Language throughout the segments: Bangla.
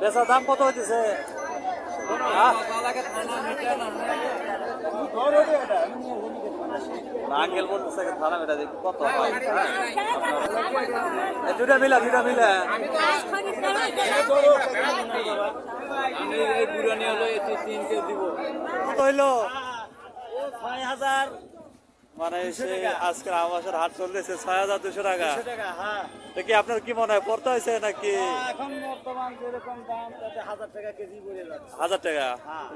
বেচার দাম কত হইতেছে? হ্যাঁ? আঙ্কেল বলতেছে থানা মেটা দেখি কত? এই দুটা মিলা দুটা মিলা। কত হইল? ছয় হাজার। মানে সে আজকের আমাদের হাট চলতেছে ছয় হাজার দুশো টাকা। দেখি আপনার কি মনে হয় পড়তে হয়েছে নাকি? এখন বর্তমান যেরকম দাম তাতে হাজার টাকা কেজি পড়ে যাচ্ছে। হাজার টাকা?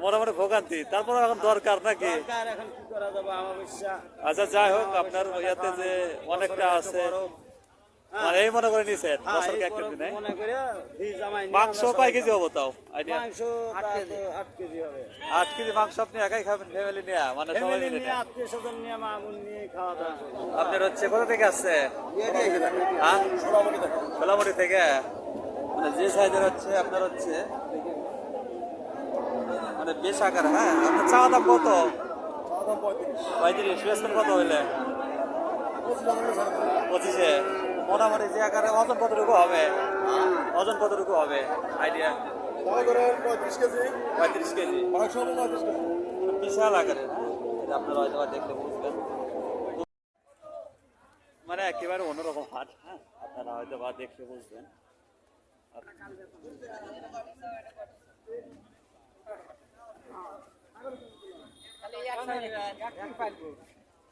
মোটামুটি ভোগান্তি। তারপরে এখন দরকার নাকি? এখন কি করা যাবে আমার আচ্ছা যাই হোক আপনার ইয়াতে যে অনেকটা আছে। এই মনে করে নিছেন? বছর এক দিনে মনে করে জামাই নিয়ে মাংস কয় কেজি হব তাও? আইডিয়া? মাংস আট কেজি। হবে। আট কেজি মাংস আপনি একাই খাবেন? ফ্যামিলি নিয়ে? মানে সবাই মিলে নিয়ে আত্মীয় স্বজন নিয়ে মামুন নিয়ে খাওয়া দাওয়া আপনার হচ্ছে কোথা থেকে আসছে? হ্যাঁ? সোলামুড়ি থেকে। মানে যে সাইজের হচ্ছে আপনার হচ্ছে? মানে বেশ আকার হ্যাঁ? আপনার চাওয়া দাম কত? পঁয়ত্রিশ। বেসন কত হইলে? পঁচিশে। মোটামুটি যে আকারে ওজন কতটুকু হবে? ওজন কতটুকু হবে? আইডিয়া পঁয়ত্রিশ কেজি। পঁয়ত্রিশ কেজি। মাংস হবে পঁয়ত্রিশ কেজি। বিশাল আকারে এটা আপনারা হয়তো বা দেখলে বুঝবেন। মানে একেবারে অন্যরকম হাট হ্যাঁ? আপনারা হয়তো বা দেখলে বুঝবেন।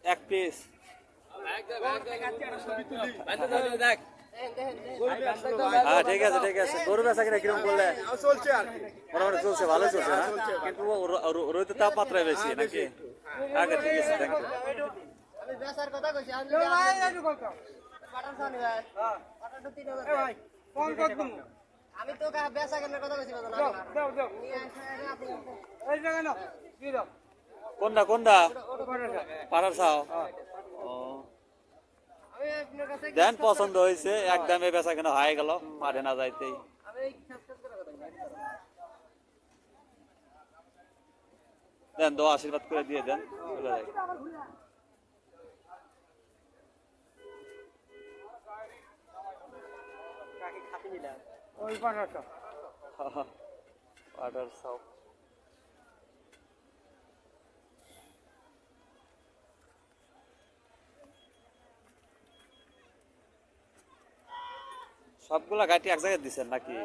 এক পিস হ্যাঁ ঠিক আছে ঠিক আছে। গরু বেচা কিনা কীরকম করলে? চলছে আর মোটামুটি চলছে ভালো চলছে কিন্তু ও- ও- ও- রোদের তাপমাত্রায় বেশি নাকি? আগে ঠিক আছে থ্যাংক ইউ আমি বেচার কথা কইছি আমি পাঠান সানি ভাই পাঠানটা তিন হাজার ভাই ফোন কর তুমি আমি তো বেচা কেনার কথা কইছি বাজান দাও দাও নিয়ে আসে আপনি। এই জায়গা না দি দাও। কোনটা কোনটা? পাড়ার ও। কাছে দেন পছন্দ হয়েছে এক দামে বেচা কেনা হয়ে গেল মাঠে না যাইতেই। দেন দো আশীর্বাদ করে দিয়ে দেন চলে যাই। ওই চাও সবগুলা গাড়ি এক জায়গায় দিচ্ছেন নাকি?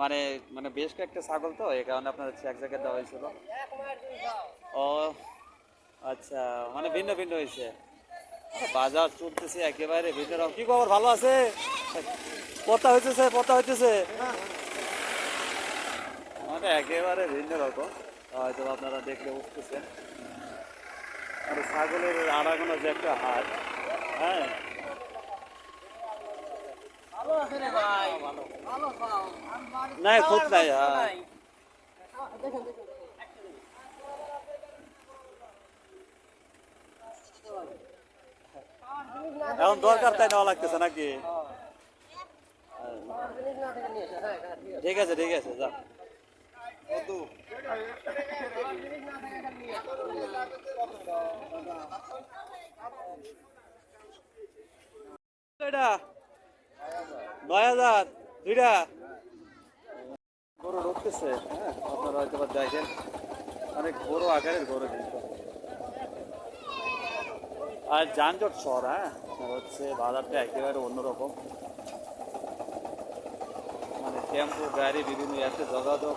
মানে মানে বেশ কয়েকটা ছাগল তো, এই কারণে আপনার এক জায়গায় দেওয়া হয়েছিল। ও আচ্ছা মানে ভিন্ন ভিন্ন হয়েছে। বাজার চলতেছে একেবারে ভিন্ন রকম কি খবর? ভালো আছে? পতা হইতেছে পতা হইতেছে। মানে একেবারে ভিন্ন রকম। হয়তো আপনারা দেখলে বুঝতেছেন। আর ছাগলের আড়াগোনা যে একটা হাট হ্যাঁ? ভালো আছে রে ভাই ভালো পাও। আমি বাড়ি নাই খুব নাই হ্যাঁ। দেখেন দেখেন এখন দরকার তাই নেওয়া লাগতেছে নাকি? জিনিস না থেকে নিয়ে এসে হ্যাঁ। হ্যাঁ ঠিক আছে ঠিক আছে ঠিক আছে যা হ্যাঁ? আর যানজট শহর হ্যাঁ? হচ্ছে বাজারটা একেবারে অন্যরকম। মানে টেম্পো, গাড়ি, বিভিন্ন ইয়াতে যোগাযোগ।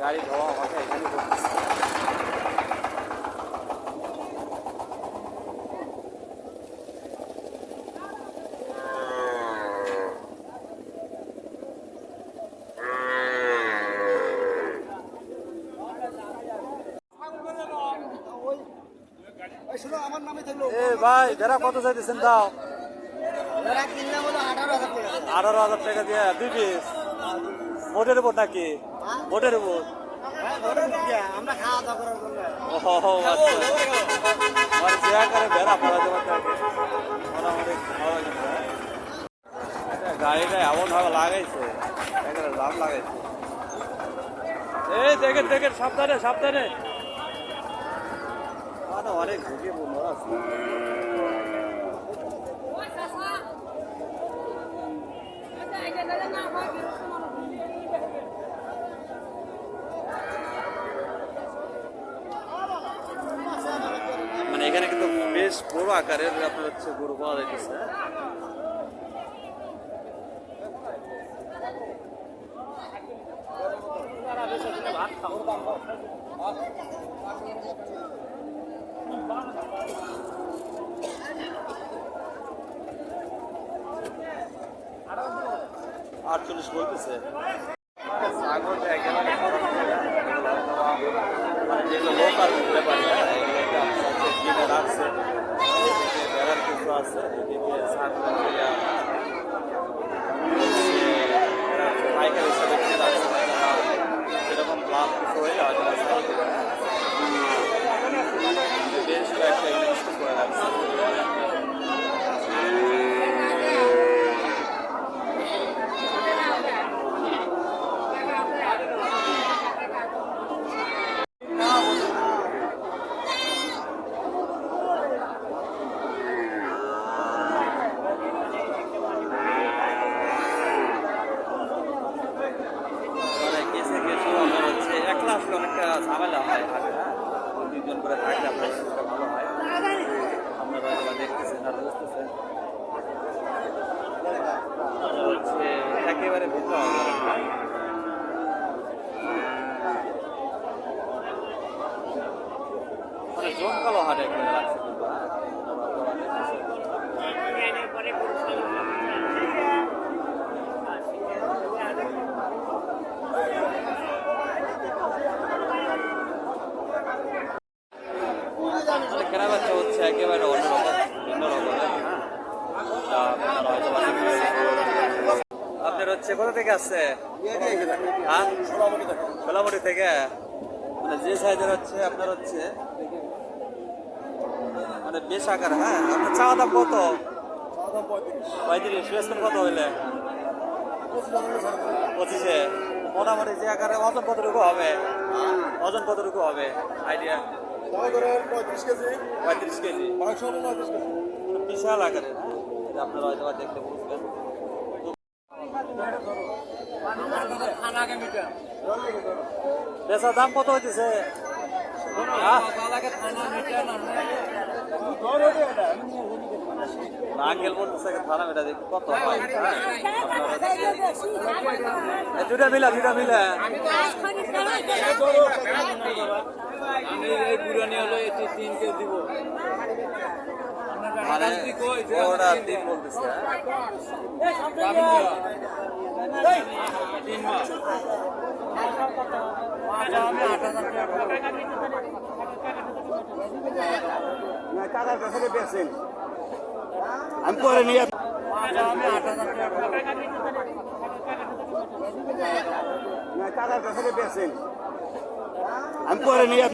গাড়ি ধোয়া হবে, এখানে করতেছে। এ ভাই ভেড়া কত চাইতেছেন দাও। হলো আঠারো হাজার টাকা। দিয়ে দুই পিস মোটের উপর নাকি? উপর? হ্যাঁ আচ্ছা। কিন্তু, হ্যাঁ। এটা গাড়িটা এমন ভাবে লাগাইছে লাভ লাগাইছে। এই দেখেন দেখেন সাবধানে সাবধানে। অনেক ঝুঁকিপূর্ণ রাস্তা মানে এখানে কিন্তু বেশ বড় আকারের আপনার হচ্ছে গরু পাওয়া যাইতেছে। আটচল্লিশ বলতেছে। মানে যেগুলো লোকাল ব্যাপার রাখছে বেড়ার কিছু আছে এদিকে ছাগল আছে, এরা হচ্ছে পাইকারি হিসাবে কিনে রাখছে সেরকম লাভ কিছু হইলে হয়তো বা sell করবে, হ্যাঁ। বেশ কয়েকটা ইনভেস্ট করে রাখছে মানে কেসে কেসে আপনার হচ্ছে একলা আসলে অনেকটা ঝামেলা হয় হাটে হ্যাঁ দুই তিনজন করে থাকলে আপনার সুবিধা ভালো হয় আপনারা হয়তো দেখতেছেন আর বুঝতেছেন আপনার হচ্ছে একেবারে ভিতরে হবে। মানে জমকালো হাটে একেবারে লাগছে কিন্তু হ্যাঁ আপনারা হয়তো দেখতেছেন। মানে কেনা বেচা হচ্ছে একেবারে অন্যরকম ভিন্ন রকমের হ্যাঁ যা আপনারা হয়তো বা দেখতেছেন। আপনার হচ্ছে কোথা থেকে হ্যাঁ? সোলামুড়ি থেকে? মানে যে সাইজের হচ্ছে, আপনার হচ্ছে মানে বেশ আকার হ্যাঁ? আপনার চাওয়া দাম কত? পঁয়ত্রিশ। বেসন কত হইলে? পঁচিশে। মোটামুটি যে আকারে, ওজন কতটুকু হবে? ওজন কতটুকু হবে? আইডিয়া পঁয়ত্রিশ কেজি। পঁয়ত্রিশ কেজি বিশাল আকারের হ্যাঁ? আপনারা হয়তো বা দেখলে বুঝবেন। পেশার দাম কত হইতেছে? হ্যাঁ? নারকেল বলতেছে থানা মেটা দেখি কত হয় হ্যাঁ? এই দুটা মিলা দুটা মিলা মানে ওরা তিন বলতেছে হ্যাঁ? কাকার কাছে বেচেন আমি পরে নিয়ে কাকার কাছে আমি পরে নিয়ে